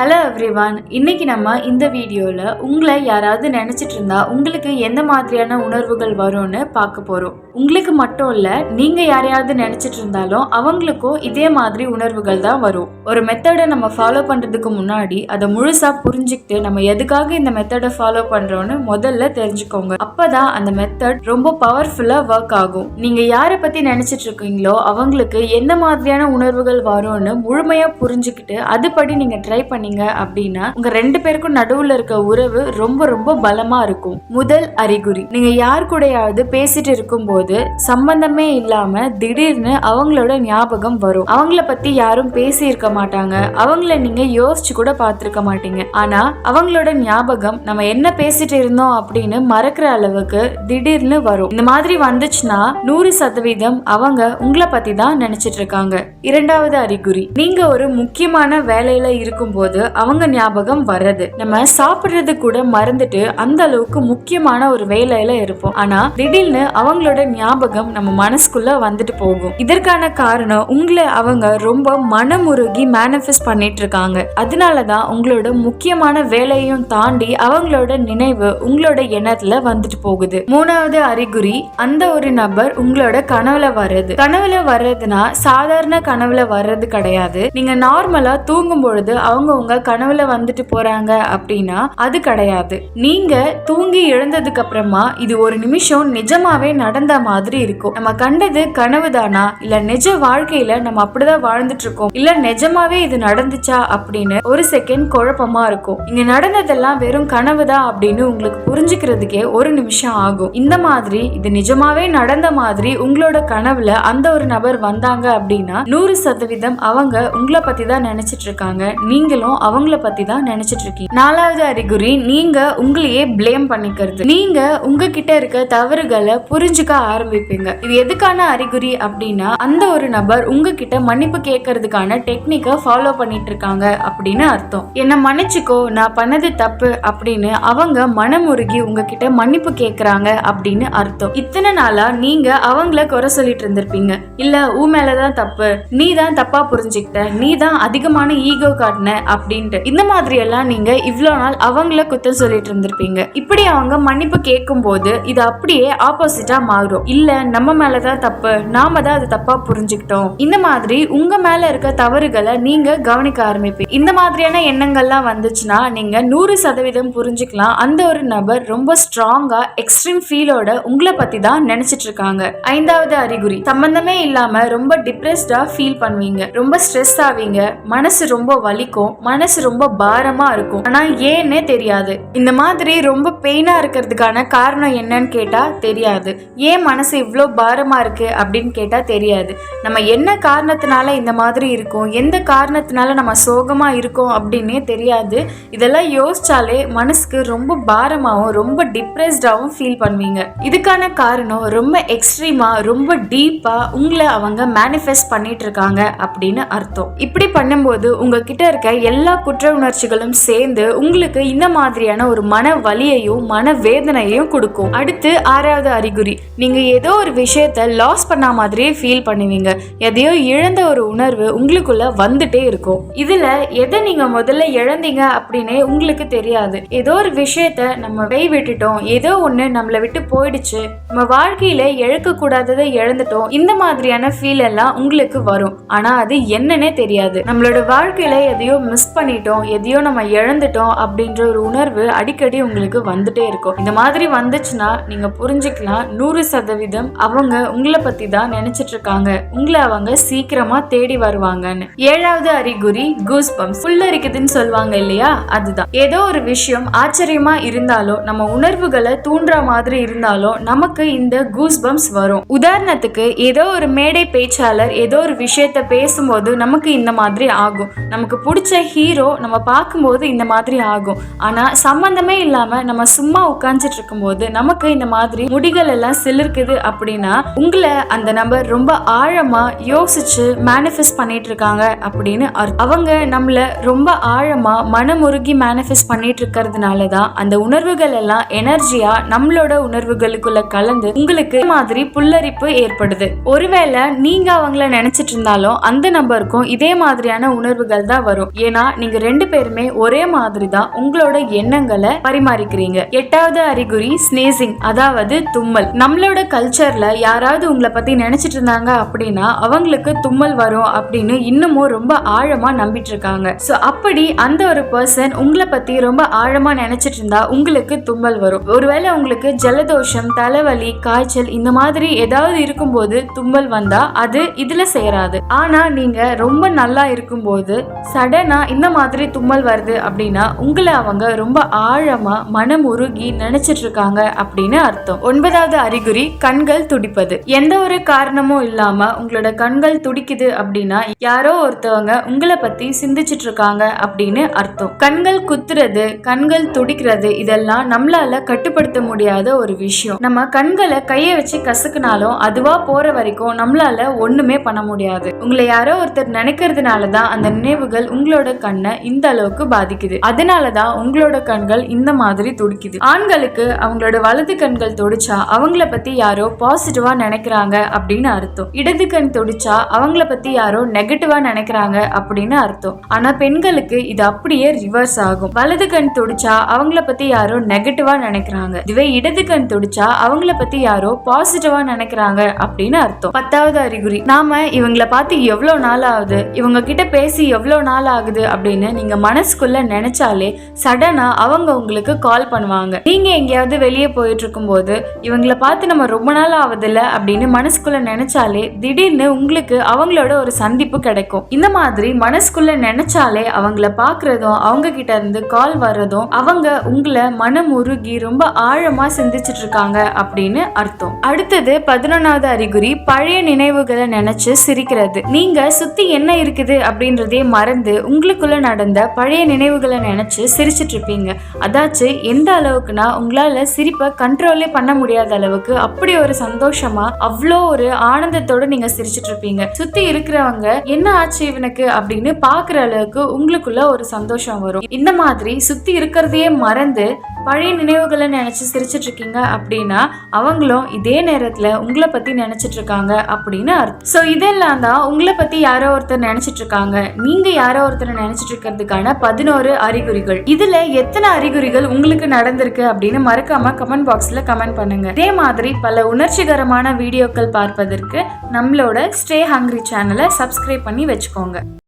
Hello everyone இன்னைக்கு நம்ம இந்த வீடியோவில் உங்களை யாராவது நினச்சிட்டு இருந்தா உங்களுக்கு எந்த மாதிரியான உணர்வுகள் வரும்னு பார்க்க போகிறோம் உங்களுக்கு மட்டும் இல்லை நீங்கள் யாரையாவது நினச்சிட்டு இருந்தாலும் அவங்களுக்கும் இதே மாதிரி உணர்வுகள் தான் வரும். ஒரு மெத்தடை நம்ம ஃபாலோ பண்ணுறதுக்கு முன்னாடி அதை முழுசாக புரிஞ்சுக்கிட்டு நம்ம எதுக்காக இந்த மெத்தடை ஃபாலோ பண்ணுறோன்னு முதல்ல தெரிஞ்சுக்கோங்க. அப்போ தான் அந்த மெத்தட் ரொம்ப பவர்ஃபுல்லாக ஒர்க் ஆகும். நீங்கள் யாரை பற்றி நினச்சிட்டு இருக்கீங்களோ அவங்களுக்கு எந்த மாதிரியான உணர்வுகள் வரும்னு முழுமையாக புரிஞ்சுக்கிட்டு அதுபடி நீங்கள் ட்ரை பண்ணி பண்ணீங்க அப்படின்னா உங்க ரெண்டு பேருக்கும் நடுவில் இருக்க உறவு ரொம்ப ரொம்ப பலமா இருக்கும். முதல் அறிகுறி. நீங்கள் யார் கூடயாவது பேசிட்டு இருக்கும்போது சம்பந்தமே இல்லாம திடீர்னு அவங்களோட ஞாபகம் வரும். அவங்கள பத்தி யாரும் பேசி இருக்க மாட்டாங்க. அவங்கள நீங்க யோசிச்சு கூட பார்த்துருக்க மாட்டீங்க. ஆனா அவங்களோட ஞாபகம் நம்ம என்ன பேசிட்டு இருந்தோம் அப்படின்னு மறக்கிற அளவுக்கு திடீர்னு வரும். இந்த மாதிரி வந்துச்சுன்னா நூறு சதவீதம் அவங்க உங்களை பத்தி தான் நினைச்சிட்டு இருக்காங்க. இரண்டாவது அறிகுறி. நீங்க ஒரு முக்கியமான வேலையில இருக்கும்போது அவங்க ஞாபகம் வர்றது. நம்ம சாப்பிடுறது கூட மறந்துட்டு அந்த அளவுக்கு முக்கியமான ஒரு வேலையில இருப்போம். ஆனா திடீர்னு அவங்களோட ஞாபகம் நம்ம மனசுக்குள்ள வந்துட்டு போகும். இதற்கான காரணம் உங்களை அவங்க ரொம்ப மனமுருகி மேனிஃபெஸ்ட் பண்ணிட்டு இருக்காங்க. அதனாலதான் உங்களோட முக்கியமான வேலையும் தாண்டி அவங்களோட நினைவு உங்களோட எண்ணத்துல வந்துட்டு போகுது. மூணாவது அறிகுறி அந்த ஒரு நபர் உங்களோட கனவுல வர்றது. கனவுல வர்றதுனா சாதாரண கனவுல வர்றது கிடையாது. நீங்க நார்மலா தூங்கும் பொழுது அவங்க உங்க கனவுல வந்துட்டு போறாங்க அப்படின்னா அது கிடையாது. நீங்க தூங்கி எழுந்ததுக்கு அப்புறமா இது ஒரு நிமிஷம் நிஜமாவே நடந்த மாதிரி இருக்கும். நம்ம கண்டது கனவு தானா? இல்ல நிஜ வாழ்க்கையில நம்ம அப்படிதான் வாழ்ந்துட்டு இருக்கோம். இல்ல நிஜமாவே இது நடந்துச்சா அப்படின்னு ஒரு செகண்ட் குழப்பமா இருக்கும். இங்க நடந்ததெல்லாம் வெறும் கனவுதான் அப்படின்னு உங்களுக்கு புரிஞ்சுக்கிறதுக்கே ஒரு நிமிஷம் ஆகும். இந்த மாதிரி இது நிஜமாவே நடந்த மாதிரி உங்களோட கனவுல அந்த ஒரு நபர் வந்தாங்க அப்படின்னா நூறு சதவீதம் அவங்க உங்களை பத்தி தான் நினைச்சிட்டு இருக்காங்க. நீங்களும் அவங்கள பத்தி தான் நினைச்சிட்டு இருக்கீங்க. நாலாவது அறிகுறி நீங்க உங்களையே ப்ளேம் பண்ணிக்கிறது. நீங்க உங்ககிட்ட இருக்க தவறுகளை புரிஞ்சுக்க ஆரம்பிப்பீங்க. இது எதுக்கான அறிகுறி அப்படின்னா அந்த ஒரு நபர் உங்ககிட்ட மன்னிப்பு கேட்கறதுக்கான டெக்னிக்கை ஃபாலோ பண்ணிட்டு இருக்காங்க அப்படின்னு அர்த்தம். என்ன மன்னிச்சுக்கோ நான் பண்ணது தப்பு அப்படின்னு அவங்க மனமுருகி உங்ககிட்ட மன்னிப்பு கேட்கறாங்க அப்படின்னு அர்த்தம். இத்தனை நாளா நீங்க அவங்கள குறை சொல்லிட்டு இருந்திருப்பீங்க. இல்ல ஊ மேலதான் தப்பு. நீ தான் தப்பா புரிஞ்சுக்கிட்ட. நீ தான் அதிகமான ஈகோ காட்டின அப்படின்ட்டு. இந்த மாதிரி எல்லாம் நீங்க இவ்வளோ நாள் அவங்கள குத்தம் சொல்லிட்டு இருந்திருப்பீங்க. இப்படி அவங்க மன்னிப்பு கேட்கும் போது இது அப்படியே ஆப்போசிட்டா மாறும். இல்ல நம்ம மேலதான் தப்பு. நாம தான் அது தப்பா புரிஞ்சுக்கிட்டோம். இந்த மாதிரி உங்க மேல இருக்க தவறுகளை நீங்க கவனிக்க ஆரம்பிப்பீங்க. இந்த மாதிரியான எண்ணங்கள்லாம் வந்துச்சுன்னா நீங்க நூறு சதவீதம் புரிஞ்சுக்கலாம். அந்த ஒரு நபர் ரொம்ப ஸ்ட்ராங்கா எக்ஸ்ட்ரீம் ஃபீலோட உங்களை பத்தி தான் நினைச்சிட்டு இருக்காங்க. ஐந்தாவது அறிகுறி சம்பந்தமே இல்லாம ரொம்ப டிப்ரெஸ்டா ஃபீல் பண்ணுவீங்க. ரொம்ப ஸ்ட்ரெஸ் ஆவீங்க. மனசு ரொம்ப வலிக்கும். மனசு ரொம்ப பாரமா இருக்கும். ஆனா ஏன்னே தெரியாது. இந்த மாதிரி ரொம்ப பெயினா இருக்கிறதுக்கான காரணம் என்னன்னு கேட்டா தெரியாது. ஏன் மனசு இவ்வளோ பாரமா இருக்கு அப்படின்னு கேட்டா தெரியாது. நம்ம என்ன காரணத்தினால இந்த மாதிரி இருக்கும்? எந்த காரணத்தினால நம்ம சோகமா இருக்கோம் அப்படின்னே தெரியாது. இதெல்லாம் யோசிச்சாலே மனசுக்கு ரொம்ப பாரமாகவும் ரொம்ப டிப்ரெஸ்டாகவும் ஃபீல் பண்ணுவீங்க. இதுக்கான காரணம் ரொம்ப எக்ஸ்ட்ரீமா ரொம்ப டீப்பா உங்களை அவங்க மேனிஃபெஸ்ட் பண்ணிட்டு இருக்காங்க அப்படின்னு அர்த்தம். இப்படி பண்ணும்போது உங்ககிட்ட இருக்க எல்லா எல்லா குற்ற உணர்ச்சிகளும் சேர்ந்து உங்களுக்கு இந்த மாதிரியான ஒரு மன வலியையும் மன வேதனையையும் கொடுக்கும். அடுத்து ஆறாவது அறிகுறி. நீங்க ஏதோ ஒரு விஷயத்த லாஸ் பண்ண மாதிரியே ஃபீல் பண்ணுவீங்க. எதையோ இழந்த ஒரு உணர்வு உங்களுக்குள்ள வந்துட்டே இருக்கும். இதுல எதை நீங்க முதல்ல இழந்தீங்க அப்படின்னே உங்களுக்கு தெரியாது. ஏதோ ஒரு விஷயத்த நம்ம வை விட்டுட்டோம். ஏதோ ஒண்ணு நம்மளை விட்டு போயிடுச்சு. நம்ம வாழ்க்கையில இழக்க கூடாததை இழந்துட்டோம். இந்த மாதிரியான ஃபீல் எல்லாம் உங்களுக்கு வரும். ஆனா அது என்னன்னே தெரியாது. நம்மளோட வாழ்க்கையில எதையோ மிஸ் பண்ணிட்டோம் எதையோ நம்ம இழந்துட்டோம் அப்படின்ற ஒரு உணர்வு அடிக்கடி உங்களுக்கு வந்துட்டே இருக்கும். இந்த மாதிரி வந்துச்சுன்னா நீங்க புரிஞ்சுக்கலாம் நூறு சதவீதம் அவங்க உங்களை பத்தி தான் நினைச்சிட்டு இருக்காங்க. உங்களை அவங்க சீக்கிரமா தேடி வருவாங்கன்னு. ஏழாவது அறிகுறி கூஸ் பம்ப்ஸ் புல்லரிக்குதுன்னு சொல்லுவாங்க இல்லையா? அதுதான். ஏதோ ஒரு விஷயம் ஆச்சரியமா இருந்தாலோ நம்ம உணர்வுகளை தூண்டுற மாதிரி இருந்தாலோ நமக்கு இந்த கூஸ் பம்ப்ஸ் வரும். உதாரணத்துக்கு ஏதோ ஒரு மேடை பேச்சாளர் ஏதோ ஒரு விஷயத்த பேசும்போது நமக்கு இந்த மாதிரி ஆகும். நமக்கு பிடிச்ச ஹீரோ நம்ம பார்க்கும்போது இந்த மாதிரி ஆகும். ஆனால் சம்மந்தமே இல்லாமல் நம்ம சும்மா உட்காந்துட்டு இருக்கும்போது நமக்கு இந்த மாதிரி முடிகள் எல்லாம் சிலிருக்குது அப்படின்னா உங்களை அந்த நபர் ரொம்ப ஆழமாக யோசிச்சு மேனிஃபெஸ்ட் பண்ணிட்டு இருக்காங்க அப்படின்னு அவங்க நம்மளை ரொம்ப ஆழமாக மனமுருகி மேனிஃபெஸ்ட் பண்ணிட்டு இருக்கிறதுனால தான் அந்த உணர்வுகள் எல்லாம் எனர்ஜியாக நம்மளோட உணர்வுகளுக்குள்ள கலந்து உங்களுக்கு மாதிரி புல்லரிப்பு ஏற்படுது. ஒருவேளை நீங்க அவங்கள நினைச்சிட்டு இருந்தாலும் அந்த நபருக்கும் இதே மாதிரியான உணர்வுகள் தான் வரும். ஏன்னா நீங்க ரெண்டு பேருமே ஒரே மாதிரி தான் உங்களோட எண்ணங்களை பரிமாறிக்கிறீங்க. எட்டாவது அறிகுறி ஸ்னேசிங் அதாவது தும்மல். நம்மளோட கல்ச்சர்ல யாராவது உங்களை பத்தி நினைச்சிட்டு இருந்தாங்க அப்படின்னா அவங்களுக்கு தும்மல் வரும் அப்படின்னு இன்னமும் ரொம்ப ஆழமா நம்பிட்டு இருக்காங்க. சோ அப்படி அந்த ஒரு பர்சன் உங்களை பத்தி ரொம்ப ஆழமா நினைச்சிட்டு இருந்தா உங்களுக்கு தும்மல் வரும். ஒருவேளை உங்களுக்கு ஜலதோஷம் தலைவலி காய்ச்சல் இந்த மாதிரி ஏதாவது இருக்கும்போது தும்மல் வந்தா அது இதுல சேராது. ஆனா நீங்க ரொம்ப நல்லா இருக்கும்போது சடனா அந்த மாதிரி தும்மல் வருது அப்படின்னா உங்களை அவங்க ரொம்ப ஆழமா மனம் உருகி நினைச்சிட்டு இருக்காங்க அப்படின்னு அர்த்தம். ஒன்பதாவது அறிகுறி கண்கள் துடிப்பது. எந்த ஒரு காரணமும் இல்லாம உங்களோட கண்கள் துடிக்குது அப்படின்னா யாரோ ஒருத்தவங்க உங்களை பத்தி சிந்திச்சிட்டு இருக்காங்க அப்படின்னு அர்த்தம். கண்கள் குத்துறது கண்கள் துடிக்கிறது இதெல்லாம் நம்மளால கட்டுப்படுத்த முடியாத ஒரு விஷயம். நம்ம கண்களை கையை வச்சு கசக்குனாலும் அதுவா போற வரைக்கும் நம்மளால ஒண்ணுமே பண்ண முடியாது. உங்களை யாரோ ஒருத்தர் நினைக்கிறதுனால தான் அந்த நினைவுகள் உங்களோட கண்ணை இந்த அளவுக்கு பாதிக்குது. அதனாலதான் உங்களோட கண்கள் இந்த மாதிரி துடிக்குது. ஆண்களுக்கு அவங்களோட வலது கண்கள் துடிச்சா அவங்கள பத்தி யாரோ பாசிட்டிவா நினைக்கிறாங்க அப்படின்னு அர்த்தம். இடது கண் துடிச்சா அவங்கள பத்தி யாரோ நெகட்டிவா நினைக்கிறாங்க அப்படின்னு அர்த்தம். ஆனா பெண்களுக்கு இது அப்படியே ரிவர்ஸ் ஆகும். வலது கண் துடிச்சா அவங்கள பத்தி யாரோ நெகட்டிவா நினைக்கிறாங்க. இதுவே இடது கண் துடிச்சா அவங்கள பத்தி யாரோ பாசிட்டிவா நினைக்கிறாங்க அப்படின்னு அர்த்தம். பத்தாவது அறிகுறி. நாம இவங்கள பார்த்து எவ்வளவு நாள் ஆகுது இவங்க கிட்ட பேசி எவ்வளவு நாள் ஆகுது அப்படின்னு நீங்க மனசுக்குள்ள நினைச்சாலே சடனா அவங்க உங்களுக்கு கால் பண்ணுவாங்க. நீங்க எங்கேயாவது வெளியே போயிட்டு இருக்கும்போது இவங்கள பார்த்து நம்ம ரொம்ப நாள் ஆகுதுல்ல அப்படின்னு மனசுக்குள்ள நினைச்சாலே திடீர்னு உங்களுக்கு அவங்களோட ஒரு சந்திப்பு கிடைக்கும். இந்த மாதிரி மனசுக்குள்ள நினைச்சாலே அவங்கள பாக்குறதும் அவங்க கிட்ட இருந்து கால் வர்றதும் அவங்க உங்களை மனம் உருகி ரொம்ப ஆழமா சிந்திச்சிட்டு இருக்காங்க அப்படின்னு அர்த்தம். அடுத்தது பதினொன்னாவது அறிகுறி பழைய நினைவுகளை நினைச்சு சிரிக்கிறது. நீங்க சுத்தி என்ன இருக்குது அப்படின்றதே மறந்து உங்களுக்கு உங்களுக்குள்ள நடந்த பழைய நினைவுகளை நினைச்சு சிரிச்சிட்டு இருப்பீங்க அதாச்சு எந்த அளவுக்குனா உங்களால சிரிப்பை கண்ட்ரோலே பண்ண முடியாத அளவுக்கு அப்படி ஒரு சந்தோஷமா அவ்வளோ ஒரு ஆனந்தத்தோட நீங்க சிரிச்சிட்டு இருப்பீங்க சுத்தி இருக்கிறவங்க என்ன ஆச்சு இவனுக்கு? அப்படின்னு பாக்குற அளவுக்கு உங்களுக்குள்ள ஒரு சந்தோஷம் வரும். இந்த மாதிரி சுத்தி இருக்கிறதையே மறந்து பழைய நினைவுகளை நினச்சி சிரிச்சிட்டு இருக்கீங்க அப்படின்னா அவங்களும் இதே நேரத்தில் உங்களை பற்றி நினைச்சிட்டு இருக்காங்க அப்படின்னு அர்த்தம். ஸோ இதெல்லாம் தான் உங்களை பற்றி யாரோ ஒருத்தர் நினைச்சிட்டு இருக்காங்க யாரோ ஒருத்தர் நினைச்சிட்டு இருக்கிறதுக்கான பதினோரு அறிகுறிகள். இதில் எத்தனை அறிகுறிகள் உங்களுக்கு நடந்திருக்கு அப்படின்னு மறக்காம கமெண்ட் பாக்ஸில் கமெண்ட் பண்ணுங்க. இதே மாதிரி பல உணர்ச்சிகரமான வீடியோக்கள் பார்ப்பதற்கு நம்மளோட ஸ்டே ஹங்க்ரி சேனலை சப்ஸ்கிரைப் பண்ணி வச்சுக்கோங்க.